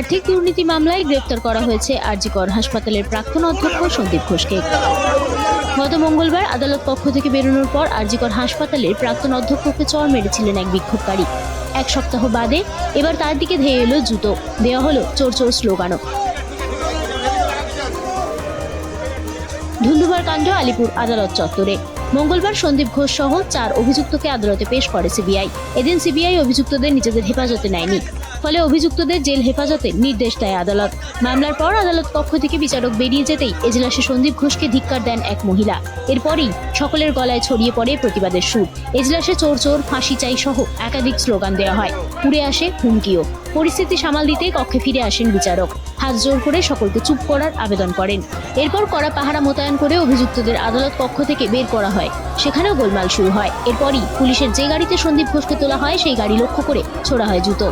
আর্থিক দুর্নীতি মামলায় গ্রেফতার করা হয়েছে আরজিকর হাসপাতালের প্রাক্তন অধ্যক্ষ সন্দীপ ঘোষকে। গত মঙ্গলবার আদালত পক্ষ থেকে বেরোনোর পর আরজিকর হাসপাতালের প্রাক্তন অধ্যক্ষকে চর মেরেছিলেন এক বিক্ষোভকারী। এক সপ্তাহ বাদে এবার তার দিকে ধেয়ে এলো জুতো। দেওয়া হলো চোর চোর স্লোগানও। ধুন্ধুভার কাণ্ড আলিপুর আদালত চত্বরে। মঙ্গলবার সন্দীপ ঘোষ সহ চার অভিযুক্তকে আদালতে পেশ করে সিবিআই। এদিন সিবিআই অভিযুক্তদের নিজেদের হেফাজতে নেয়নি। ফলে অভিযুক্তদের জেল হেফাজতে নির্দেশ দেয় আদালত। মামলার পর আদালত পক্ষ থেকে বিচারক বেরিয়ে যেতেই এজলাসে সন্দীপ ঘোষকে ধিক্কার দেন এক মহিলা। এরপরই সকলের গলায় ছড়িয়ে পড়ে প্রতিবাদের সুর। এজলাসে চোর চোর, ফাঁসি চাই সহ একাধিক স্লোগান দেওয়া হয়। উড়ে আসে হুমকিও। পরিস্থিতি সামাল দিতে কক্ষে ফিরে আসেন বিচারক। হাত জোর করে সকলকে চুপ করার আবেদন করেন। এরপর কড়া পাহারা মোতায়েন করে অভিযুক্তদের আদালত কক্ষ থেকে বের করা হয়। সেখানেও গোলমাল শুরু হয়। এরপরই পুলিশের যে গাড়িতে সন্দীপ ঘোষকে তোলা হয়, সেই গাড়ি লক্ষ্য করে ছোড়া হয় জুতো